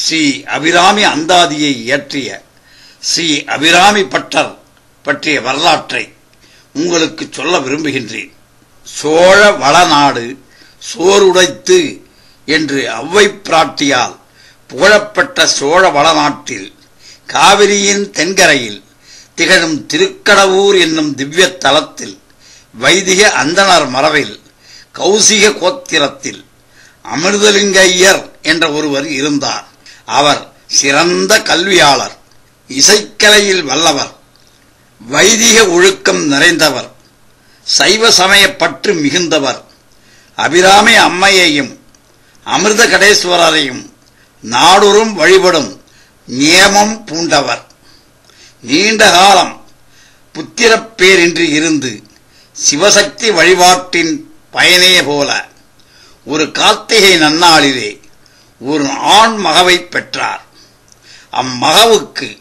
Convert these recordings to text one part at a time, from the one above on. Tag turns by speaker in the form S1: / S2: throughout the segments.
S1: ஸ்ரீ அபிராமி அந்தாதியை இயற்றிய ஸ்ரீ அபிராமி பட்டர் பற்றிய வரலாற்றை உங்களுக்கு சொல்ல விரும்புகின்றேன். சோழ வளநாடு சோறுடைத்து என்று அவ்வை பிராட்டியால் புகழப்பட்ட சோழ வளநாட்டில் காவிரியின் தென்கரையில் திகழும் திருக்கடவூர் என்னும் திவ்ய தலத்தில் வைதிக அந்தனர் மரபில் கௌசிக கோத்திரத்தில் அமிர்தலிங்க ஐயர் என்ற ஒருவர் இருந்தார். அவர் சிறந்த கல்வியாளர் இசைக்கலையில் வல்லவர் வைதிக ஒழுக்கம் நிறைந்தவர் சைவ சமய பற்று மிகுந்தவர் அபிராமி அம்மையையும் அமிர்த கடேஸ்வரரையும் நாடொரும் வழிபடும் நியமம் பூண்டவர். நீண்ட காலம் புத்திரப்பேரின்றி இருந்து சிவசக்தி வழிபாட்டின் பயனே போல ஒரு கார்த்திகை நன்னாளிலே ஒரு ஆண் மகவை பெற்றார். அம்மகவுக்கு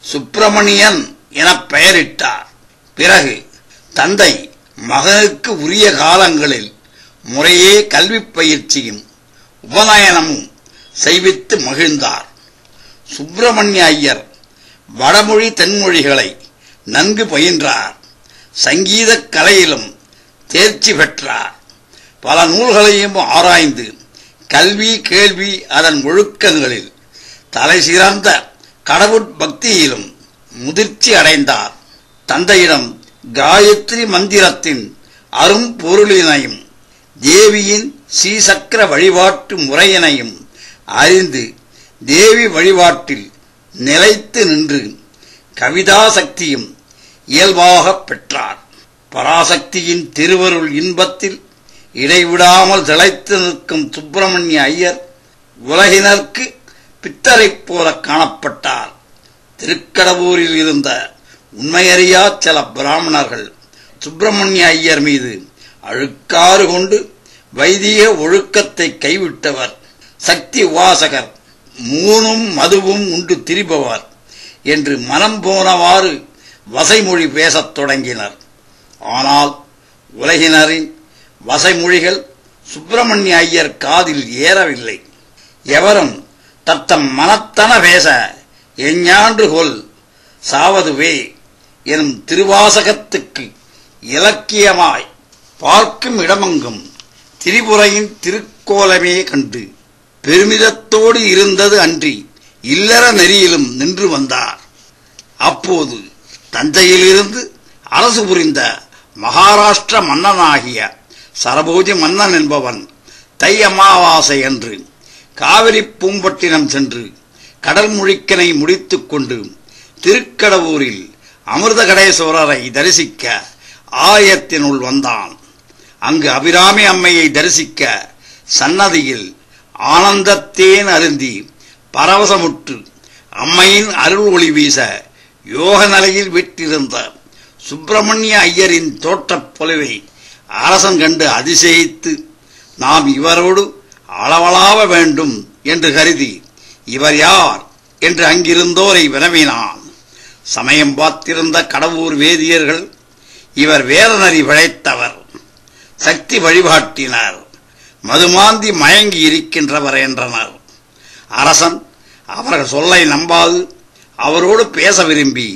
S1: சுப்பிரமணியன் என பெயரிட்டார். பிறகு தந்தை மகனுக்கு உரிய காலங்களில் முறையே கல்வி பயிற்சியும் உபநயனமும் செய்வித்து மகிழ்ந்தார். சுப்பிரமணிய ஐயர் வடமொழி தென்மொழிகளை நன்கு பயின்றார். சங்கீதக் கலையிலும் தேர்ச்சி பெற்றார். பல நூல்களையும் ஆராய்ந்து கல்வி கேள்வி அதன் ஒழுக்கங்களில் தலை சிறந்த கடவுட் பக்தியிலும் முதிர்ச்சி அடைந்தார். தந்தையிடம் காயத்ரி மந்திரத்தின் அரும்பொருளினையும் தேவியின் ஸ்ரீசக்கர வழிபாட்டு முறையினையும் அறிந்து தேவி வழிபாட்டில் நிலைத்து நின்று கவிதா சக்தியும் இயல்பாக பெற்றார். பராசக்தியின் திருவருள் இன்பத்தில் இடைவிடாமல் திளைத்து நிற்கும் சுப்பிரமணிய ஐயர் உலகினருக்கு பித்தரைப் போல காணப்பட்டார். திருக்கடவூரில் இருந்த உண்மையறியா சில பிராமணர்கள் சுப்பிரமணிய ஐயர் மீது அழுக்காறு கொண்டு வைதிக ஒழுக்கத்தை கைவிட்டவர். சக்தி உபாசகர் மூணும் மதுவும் உண்டு திரிபவர் என்று மனம் போனவாறு வசைமொழி பேசத் தொடங்கினர். ஆனால் உலகினரின் வசைமொழிகள் சுப்பிரமணிய ஐயர் காதில் ஏறவில்லை. எவரும் தத்தம் மனத்தன பேச எஞ்ஞான்று கொல் சாவதுவே எனும் திருவாசகத்துக்கு இலக்கியமாய் பார்க்கும் இடமெங்கும் திரிபுரையின் திருக்கோலமே கண்டு பெருமிதத்தோடு இருந்தது அன்றி இல்லற நெறியிலும் நின்று வந்தார். அப்போது தஞ்சையிலிருந்து அரசு புரிந்த மகாராஷ்டிர மன்னனாகிய சரபோஜி மன்னன் என்பவன் தை அமாவாசை அன்று காவிரி பூம்பட்டினம் சென்று கடல் முழிக்கனை முடித்துக் கொண்டு திருக்கடவூரில் அமிர்தகடேஸ்வரரை தரிசிக்க ஆயத்தினுள் வந்தான். அங்கு அபிராமி அம்மையை தரிசிக்க சன்னதியில் ஆனந்தத்தேன் அருந்தி பரவசமுற்று அம்மையின் அருள் ஒளி வீச யோக நிலையில் விட்டிருந்த சுப்பிரமணிய ஐயரின் தோற்றப் பொலிவை அரசன் கண்டு அதிசயித்து நாம் இவரோடு அளவலாவ வேண்டும் என்று கருதி இவர் யார் என்று அங்கிருந்தோரை வினவினான். சமயம் பார்த்திருந்த கடவுர் வேதியர்கள் இவர் வேதநறி விழைத்தவர் சக்தி வழிபாட்டினர் மதுமாந்தி மயங்கி இருக்கின்றவர் என்றனர். அரசன் அவர்கள் சொல்லை நம்பாது அவரோடு பேச விரும்பி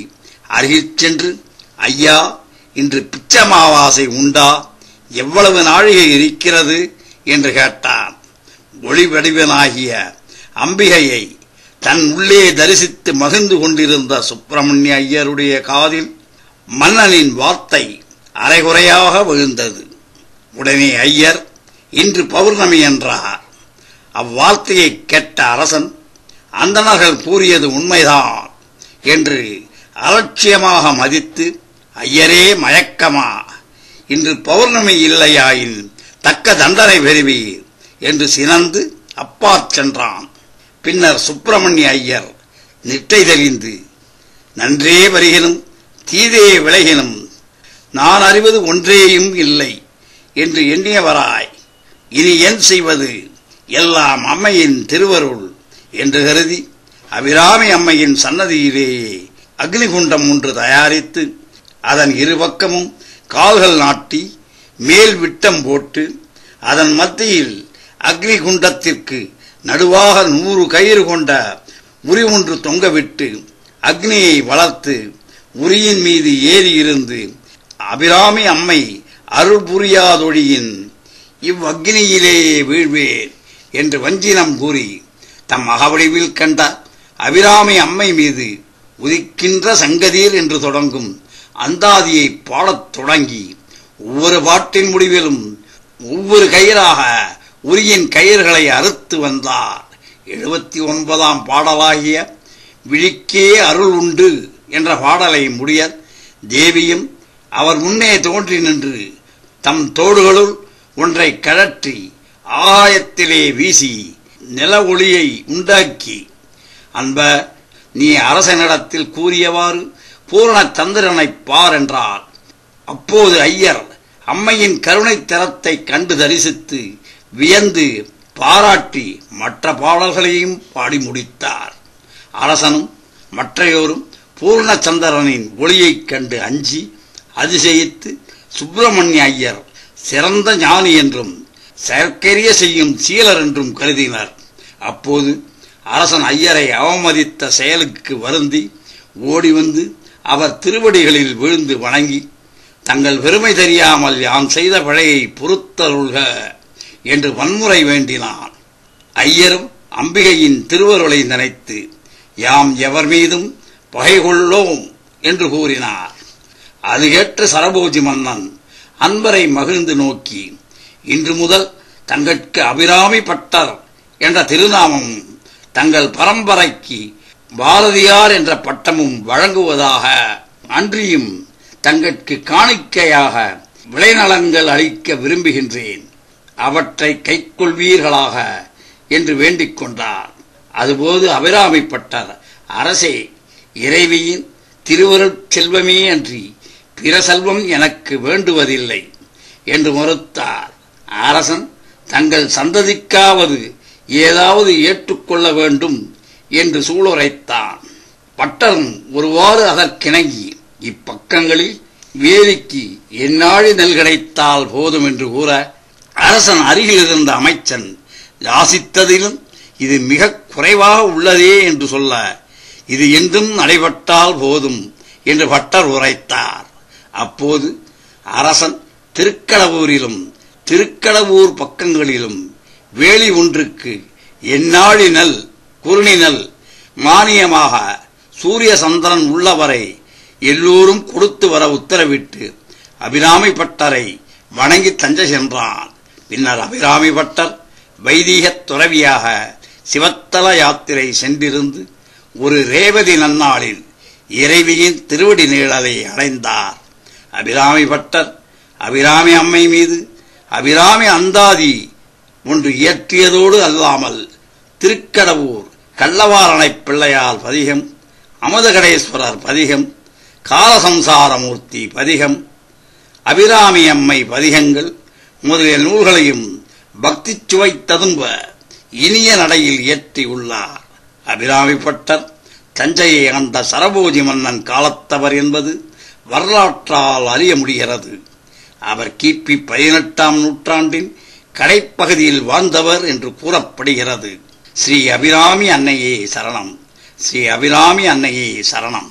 S1: அருகில் சென்று ஐயா இன்று பிச்சமாவாசை உண்டா? எவ்வளவு நாழிகை இருக்கிறது என்று கேட்டான். ஒளி வடிவனாகிய அம்பிகையை தன் உள்ளே தரிசித்து மகிழ்ந்து கொண்டிருந்த சுப்பிரமணிய ஐயருடைய காதில் மன்னனின் வார்த்தை அரைகுறையாக விழுந்தது. உடனே ஐயர் இன்று பௌர்ணமி என்றார். அவ்வார்த்தையை கேட்ட அரசன் அந்தணர்கள் கூறியது உண்மைதான் என்று அலட்சியமாக மதித்து ஐயரே மயக்கமா இன்று பௌர்ணமி இல்லையாயின் தக்க தண்டனை பெறுவீர் என்று சினந்து அப்பாற் சென்றான். பின்னர் சுப்பிரமணிய ஐயர் நிட்டை தெளிந்து நன்றே வருகினும் தீதே விலகினும் நான் அறிவது ஒன்றேயும் இல்லை என்று எண்ணியவராய் இனி என் செய்வது? எல்லாம் அம்மையின் திருவருள் என்று கருதி அபிராமி அம்மையின் சன்னதியிலேயே அக்னிகுண்டம் ஒன்று தயாரித்து அதன் இருபக்கமும் கால்கள் நாட்டி மேல் விட்டம் போட்டு அதன் மத்தியில் அக்னி குண்டத்திற்கு நடுவாக நூறு கயிறு கொண்ட உரி ஒன்று தொங்கவிட்டு அக்னியை வளர்த்து உரியின் மீது ஏறி இருந்து அபிராமி அம்மை அருள் புரியாதொழியின் இவ்வக்னியிலேயே வீழ்வேன் என்று வஞ்சினம் கூறி தம் மகவடிவில் கண்ட அபிராமி அம்மை மீது உதிக்கின்ற சங்கதீர் என்று தொடங்கும் அந்தாதியை பாடத் தொடங்கி ஒவ்வொரு பாட்டின் முடிவிலும் ஒவ்வொரு கயிறாக உரியின் கயிறுகளை அறுத்து வந்தார். எழுபத்தி ஒன்பதாம் பாடலாகிய விழிக்கே அருள் உண்டு என்ற பாடலை முடிய தேவியும் அவர் முன்னே தோன்றி நின்று தம் தோடுகளுள் ஒன்றை கழற்றி ஆகாயத்திலே வீசி நில ஒளியை உண்டாக்கி அன்ப நீ அரசனிடத்தில் கூறியவாறு பூரணச்சந்திரனை பார் என்றார். அப்போது ஐயர் அம்மையின் கருணை தரத்தை கண்டு தரிசித்து வியந்து பாராட்டி மற்ற பாடல்களையும் பாடி முடித்தார். அரசனும் மற்றையோரும் பூர்ணச்சந்திரனின் ஒளியைக் கண்டு அஞ்சி அதிசயித்து சுப்பிரமணிய ஐயர் சிறந்த ஞானி என்றும் செயற்கரிய செய்யும் சீலர் என்றும் கருதினர். அப்போது அரசன் ஐயரை அவமதித்த செயலுக்கு வருந்தி ஓடி வந்து அவர் திருவடிகளில் விழுந்து வணங்கி தங்கள் பெருமை தெரியாமல் யாம் செய்த பிழையை பொறுத்தருள்க என்று வன்முறை வேண்டினான் ஐயரும் அம்பிகையின் திருவருளை நினைத்து யாம் எவர் மீதும் பகை கொள்ளோம் என்று கூறினார். அது கேட்ட சரபோஜி மன்னன் அன்பரை மகிழ்ந்து நோக்கி இன்று முதல் தங்கட்கு அபிராமி பட்டர் என்ற திருநாமம் தங்கள் பரம்பரைக்கு பாரதியார் என்ற பட்டமும் வழங்குவதாக அன்றியும் தங்கட்கு காணிக்கையாக விளைநலங்கள் அளிக்க விரும்புகின்றேன். அவற்றை கைக்கொள்வீர்களாக என்று வேண்டிக் கொண்டார். அதுபோது அபிராமிப்பட்டர் அரசே இறைவியின் திருவருட் செல்வமே அன்றி பிற செல்வம் எனக்கு வேண்டுவதில்லை என்று மறுத்தார். அரசன் தங்கள் சந்ததிக்காவது ஏதாவது ஏற்றுக்கொள்ள வேண்டும் என்று சூளுரைத்தான். பட்டரும் ஒருவாறு அதற்கிணங்கி இப்பக்கங்களில் வேலிக்கு எந்நாழி நெல் கிடைத்தால் போதும் என்று கூற அரசன் அருகில் இருந்த அமைச்சன் யாசித்ததிலும் இது மிக குறைவாக உள்ளதே என்று சொல்ல இது என்றும் நடைபெற்றால் போதும் என்று பட்டர் உரைத்தார். அப்போது அரசன் திருக்கடவூரிலும் திருக்கடவூர் பக்கங்களிலும் வேலி ஒன்றுக்கு எந்நாழி நல் குறுணி மானியமாக சூரிய சந்திரன் உள்ளவரை எல்லோரும் கொடுத்து வர உத்தரவிட்டு அபிராமி பட்டரை வணங்கி தஞ்சை சென்றான். பின்னர் அபிராமி பட்டர் வைதீகத் துறவியாக சிவத்தல யாத்திரை சென்றிருந்து ஒரு ரேவதி நன்னாளில் இறைவியின் திருவடி நீழலை அடைந்தார். அபிராமி பட்டர் அபிராமி அம்மை மீது அபிராமி அந்தாதி ஒன்று இயற்றியதோடு அல்லாமல் திருக்கடவூர் கள்ளவாரணை பிள்ளையார் பதிகம் அமதகடேஸ்வரர் பதிகம் காலசம்சாரமூர்த்தி பதிகம் அபிராமி அம்மை பதிகங்கள் முதலிய நூல்களையும் பக்தி சுவை ததும்ப இனிய நடையில் இயற்றி உள்ளார். அபிராமிப்பட்டர் தஞ்சையை ஆண்ட சரபோஜி மன்னன் காலத்தவர் என்பது வரலாற்றால் அறிய முடிகிறது. அவர் கிபி பதினெட்டாம் நூற்றாண்டின் கடைப்பகுதியில் வாழ்ந்தவர் என்று கூறப்படுகிறது. ஸ்ரீ அபிராமி அன்னையே சரணம். ஸ்ரீ அபிராமி அன்னையே சரணம்.